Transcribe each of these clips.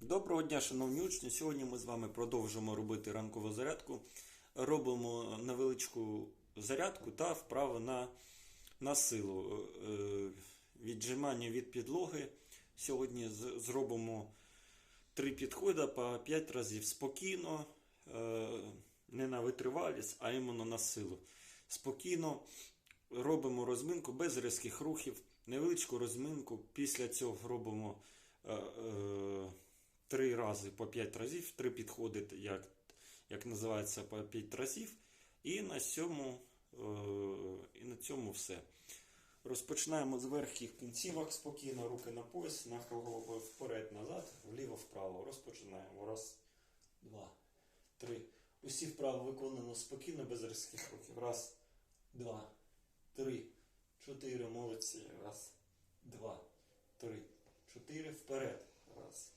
Доброго дня, шановні учні. Сьогодні ми з вами продовжимо робити ранкову зарядку. Робимо невеличку зарядку та вправу на, на силу. Е, Віджимання від підлоги. Сьогодні зробимо три підходи по 5 разів спокійно, е, не на витривалість, а іменно на силу. Спокійно робимо розминку без різких рухів, невеличку розминку. Після цього робимо. Три рази по 5 разів, три підходи, як, як називається, по 5 разів. І на цьому, е, і на цьому все. Розпочинаємо з верхніх кінцівок спокійно, руки на пояс, нахил головою вперед, назад, вліво, вправо. Розпочинаємо. Раз, два, три. Усі вправо виконуємо спокійно, без різких рухів. Раз, два, три, чотири. Молодці. Раз, два, три, чотири. Вперед. Раз,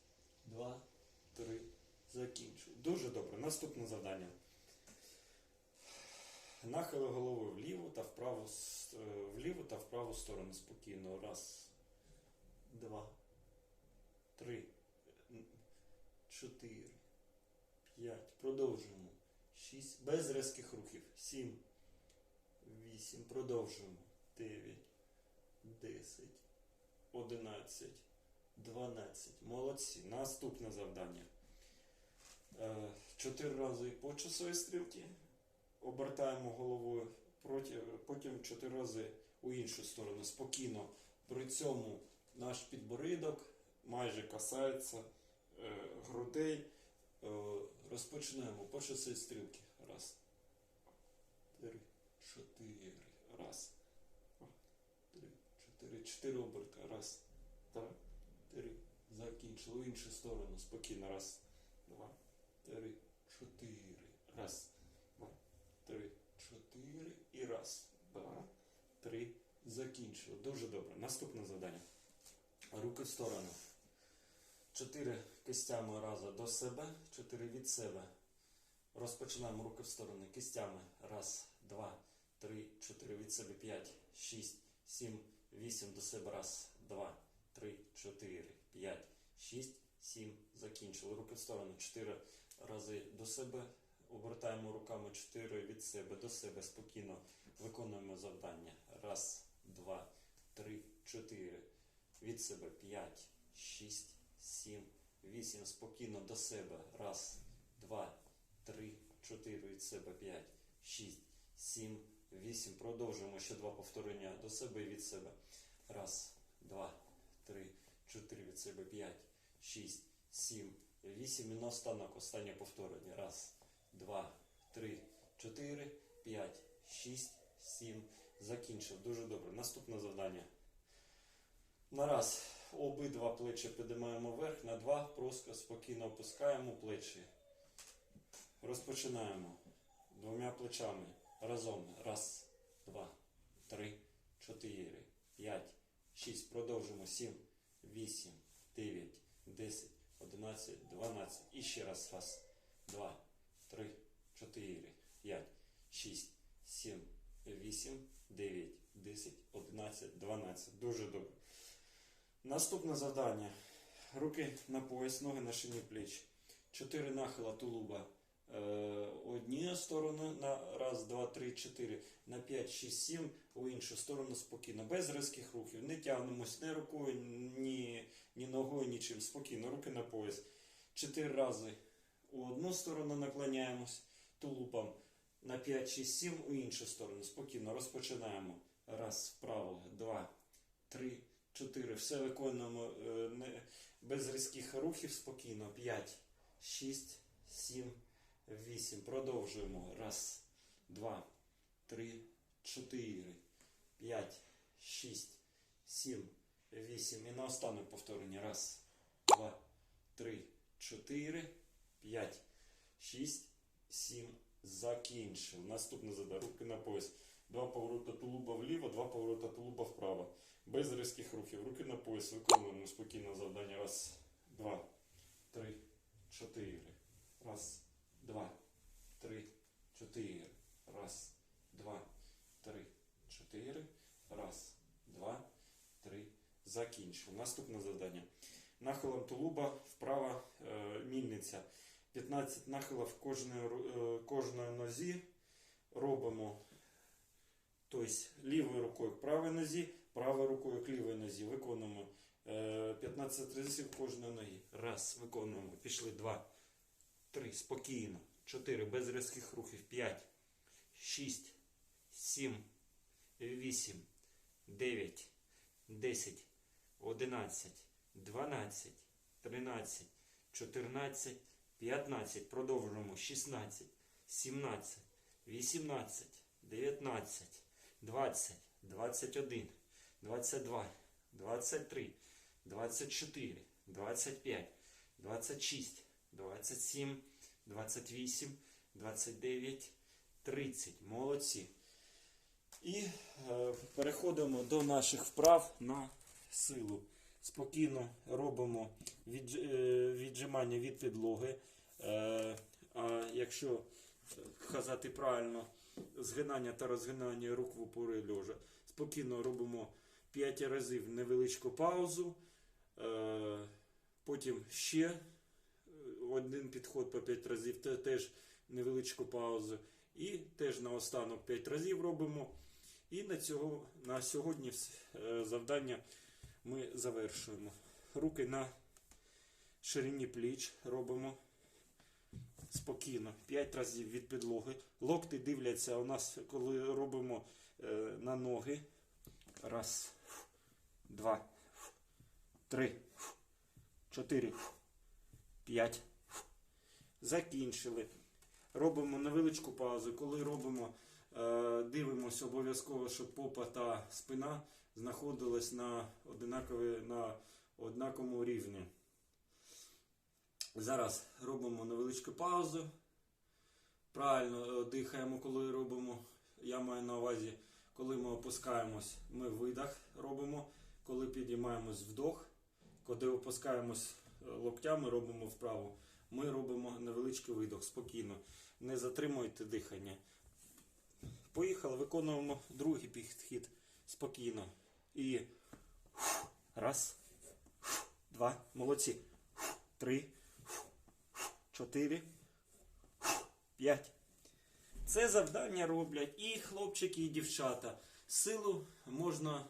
два, три. Закінчую. Дуже добре. Наступне завдання. Нахили головою вліво та вправо, с- е, та вправо сторону спокійно. Раз, два, три, чотири, п'ять. Продовжуємо. Шість. Без різких рухів. Сім, вісім. Продовжуємо. Дев'ять, десять, одинадцять. 12. Молодці. Наступне завдання. Е, Чотири рази по часовій стрілці. Обертаємо головою потім чотири рази у іншу сторону. Спокійно. При цьому наш підборідок майже касається е, грудей. Е, розпочнемо по часовій стрілці. Раз. Три. Чотири. Раз. Три. Чотири. Чотири оберти. Раз. Два три. Закінчили в іншу сторону. Спокійно. Раз, два, три, чотири. Раз, два, три, чотири. І раз, два, три. Закінчили. Дуже добре. Наступне завдання. Руки в сторону. Чотири кистями разу до себе, чотири від себе. Розпочинаємо руки в сторони кистями. Раз, два, три, чотири від себе, п'ять, шість, сім, вісім до себе. Раз, два, три, чотири, п'ять, шість, сім. Закінчили. Руки в сторону. Чотири рази до себе. Обертаємо руками чотири від себе до себе. Спокійно виконуємо завдання. Раз, два, три, чотири. Від себе п'ять, шість, сім, вісім. Спокійно до себе. Раз, два, три, чотири. Від себе п'ять, шість, сім, вісім. Продовжуємо ще два повторення до себе і від себе. Раз, два, від себе, п'ять, шість, сім, вісім. І наостанок останнє повторення. Раз, два, три, чотири, п'ять, шість, сім. Закінчив. Дуже добре. Наступне завдання. На раз обидва плечі підіймаємо вверх, на два просто спокійно опускаємо плечі. Розпочинаємо двома плечами разом. Раз, два, три, чотири, п'ять, шість. Продовжимо. Сім, вісім, дев'ять, десять, одинадцять, дванадцять. І ще раз. Раз, два, три, чотири, п'ять, шість, сім, вісім, дев'ять, десять, одинадцять, дванадцять. Дуже добре. Наступне завдання. Руки на пояс, ноги на шині плеч. Чотири нахила тулуба. Е, однією стороною на раз, два, три, чотири, на п'ять, шість, сім, у іншу сторону спокійно, без різких рухів. Не тягнемось ні рукою, ні, ні ногою, нічим. Спокійно, руки на пояс. Чотири рази у одну сторону наклоняємось тулубом. На 5, 6, 7 у іншу сторону. Спокійно розпочинаємо. Раз, вправо, два, три, чотири. Все виконуємо е, без різких рухів спокійно. 5, 6, 7, 8. Продовжуємо. Раз, два, три, чотири, п'ять, шість, сім, вісім. І наостанок повторення. Раз, два, три, чотири, п'ять, шість, сім. Закінчив. Наступне задання. Руки на пояс. Два поворота тулуба вліво, два поворота тулуба вправо. Без різких рухів. Руки на пояс. Виконуємо спокійно завдання. Раз, два, три, чотири. Раз, два, три, чотири. Раз, два, три, чотири. Раз, два, три. Закінчив. Наступне завдання. нахилом тулуба вправа е, мільниця. 15 нахилів кожної, е, кожної нозі робимо тобто, лівою рукою к правій нозі, правою рукою к лівій нозі. Виконуємо е, 15 разів кожної ноги. Раз, виконуємо. Пішли. Два, три, спокійно. Чотири, без різких рухів. П'ять, шість, сім, вісім, дев'ять, десять, одинадцять, дванадцять, тринадцять, чотирнадцять, п'ятнадцять. Продовжуємо. Шістнадцять, сімнадцять, вісімнадцять, дев'ятнадцять, двадцять, двадцять один, двадцять два, двадцять три, двадцять чотири, двадцять п'ять, двадцять шість, двадцять сім, двадцять вісім, двадцять дев'ять, тридцять. Молодці. І е, переходимо до наших вправ на силу. Спокійно робимо відж, е, віджимання від підлоги. Е, а якщо е, казати правильно, згинання та розгинання рук в упори льожа. Спокійно робимо 5 разів невеличку паузу. Е, потім ще один підход по 5 разів, теж невеличку паузу. І теж наостанок 5 разів робимо. І на, цього, на сьогодні е, завдання ми завершуємо. Руки на ширині пліч робимо спокійно. 5 разів від підлоги. Локти дивляться у нас, коли робимо е, на ноги. Раз, два, три, чотири, п'ять. Закінчили. Робимо невеличку паузу. Коли робимо, е, дивимося обов'язково, щоб попа та спина знаходились на, на однаковому рівні. Зараз робимо невеличку паузу. Правильно е, дихаємо, коли робимо. Я маю на увазі, коли ми опускаємось, ми видах робимо. Коли підіймаємось вдох, коли опускаємось е, локтями, робимо вправо. Ми робимо невеличкий видох, спокійно. Не затримуйте дихання. Поїхали, виконуємо другий підхід спокійно. І раз, два, молодці. Три, чотири, п'ять. Це завдання роблять і хлопчики, і дівчата. Силу можна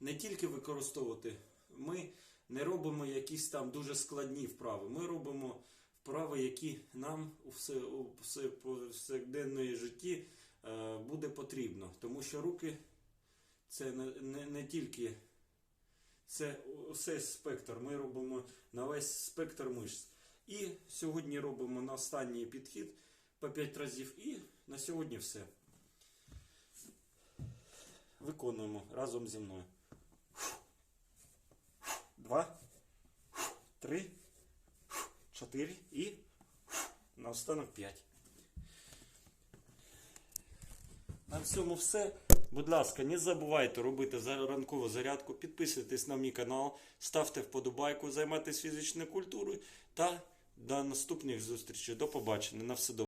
не тільки використовувати. Ми не робимо якісь там дуже складні вправи. Ми робимо вправи, які нам у все, повсякденної житті е, буде потрібно. Тому що руки це не, не, не тільки це все спектр. Ми робимо на весь спектр мишць. І сьогодні робимо на останній підхід по 5 разів. І на сьогодні все. Виконуємо разом зі мною. Два, три, чотири і наостанок п'ять. На цьому все. Будь ласка, не забувайте робити ранкову зарядку, підписуйтесь на мій канал, ставте вподобайку, займайтесь фізичною культурою та до наступних зустрічей. До побачення. На все добре.